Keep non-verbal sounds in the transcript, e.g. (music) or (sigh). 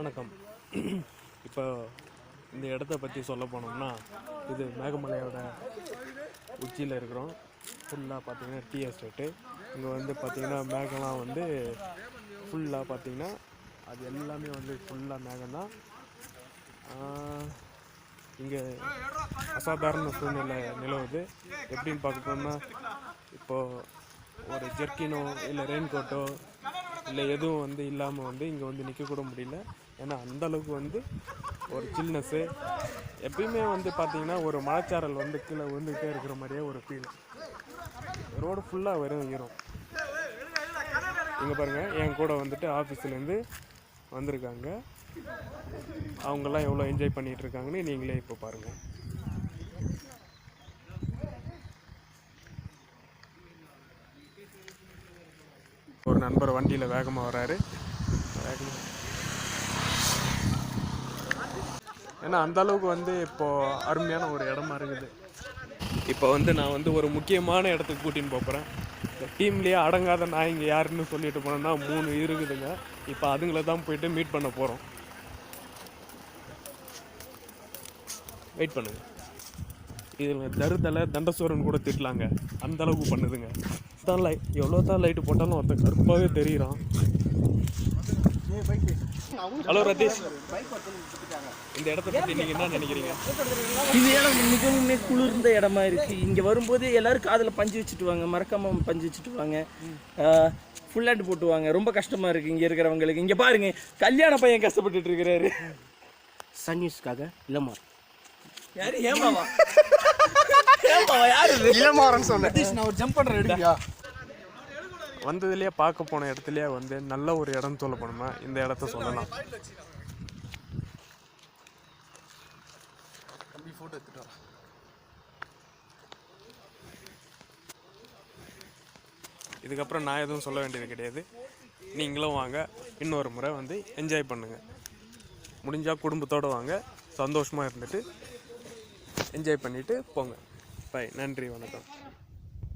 வணக்கம். இப்போ இந்த இடத்த பற்றி சொல்ல போனோம்னா இது மேகமலையோட உச்சியில் இருக்கிறோம். ஃபுல்லாக பார்த்தீங்கன்னா டீ எஸ்டேட்டு இங்கே வந்து பார்த்திங்கன்னா மேகம்லாம் வந்து ஃபுல்லாக பார்த்திங்கன்னா அது எல்லாமே வந்து ஃபுல்லாக மேகம்தான். இங்கே அசாதாரண சூழ்நிலை நிலவுது. எப்படின்னு பார்க்கணும்னா இப்போது ஒரு ஜெர்க்கினோ இல்லை ரெயின் கோட்டோ இல்லை எதுவும் வந்து இல்லாமல் வந்து இங்கே வந்து நிற்கக்கூட முடியல. ஏன்னா அந்த அளவுக்கு வந்து ஒரு சில்னஸ்ஸு எப்பயுமே வந்து பார்த்தீங்கன்னா ஒரு மலைச்சாரல் வந்து கீழே விழுந்துக்கிட்டே இருக்கிற மாதிரியே ஒரு ஃபீல் ரோடு ஃபுல்லாக வெறும் ஈரம் இங்கே பாருங்கள் என் கூட வந்துட்டு ஆஃபீஸ்லேருந்து வந்திருக்காங்க. அவங்கெல்லாம் எவ்வளோ என்ஜாய் பண்ணிகிட்டு இருக்காங்கன்னு நீங்களே இப்போ பாருங்கள் ஒரு நண்பர் வண்டியில் வேகமாக வராரு. வேகமாக ஏன்னா அந்த அளவுக்கு வந்து இப்போது அருமையான ஒரு இடமா இருக்குது இப்போ வந்து நான் வந்து ஒரு முக்கியமான இடத்துக்கு கூட்டின்னு போகிறேன் இந்த டீம்லேயே அடங்காத நாய்ங்க யாருன்னு சொல்லிட்டு போனோம்னா மூணு இருக்குதுங்க. இப்போ அதுங்கள தான் போயிட்டு மீட் பண்ண போகிறோம் வெயிட் பண்ணுங்க. இதில் தருதலை தண்டசோரன் கூட திட்டலாங்க. அந்த அளவுக்கு பண்ணுதுங்க. தான் லை எவ்வளோ தான் லைட்டு போட்டாலும் ஒருத்தன் கருப்பாகவே தெரியிறான். ஹலோ ரதீஷ் இந்த இடத்த பற்றி நீங்கள் என்ன நினைக்கிறீங்க? இது இடம் மிகவும் குளிர்ந்த இடமா இருக்கு. இங்க வரும்போது எல்லாரும் காதுல பஞ்சு வச்சுட்டு வாங்க மறக்காம பஞ்சு வச்சுட்டு வாங்க ஃபுல் ஹேண்ட் போட்டுவாங்க. ரொம்ப கஷ்டமா இருக்கு இங்க இருக்கிறவங்களுக்கு. இங்க பாருங்க கல்யாண பையன் கஷ்டப்பட்டுட்டு இருக்கிறாரு. சன் நியூஸ்க்காக இளமார் யாரு? ஏமாவா? (laughs) ஏமாவா? யாரு? இளமாறன் சொன்னேன். நான் ஒரு ஜம்ப் பண்றேன் எடுக்கியா வந்ததுலேயே பார்க்க போன இடத்துலயே வந்து நல்ல ஒரு இடம் சொல்ல போனோம்னா இந்த இடத்த சொல்லலாம். இதுக்கப்புறம் நான் எதுவும் சொல்ல வேண்டியது கிடையாது. நீங்களும் வாங்க. இன்னொரு முறை வந்து என்ஜாய் பண்ணுங்கள் முடிஞ்சால் குடும்பத்தோடு வாங்க. சந்தோஷமாக இருந்துட்டு என்ஜாய் பண்ணிவிட்டு போங்க. பை நன்றி வணக்கம்.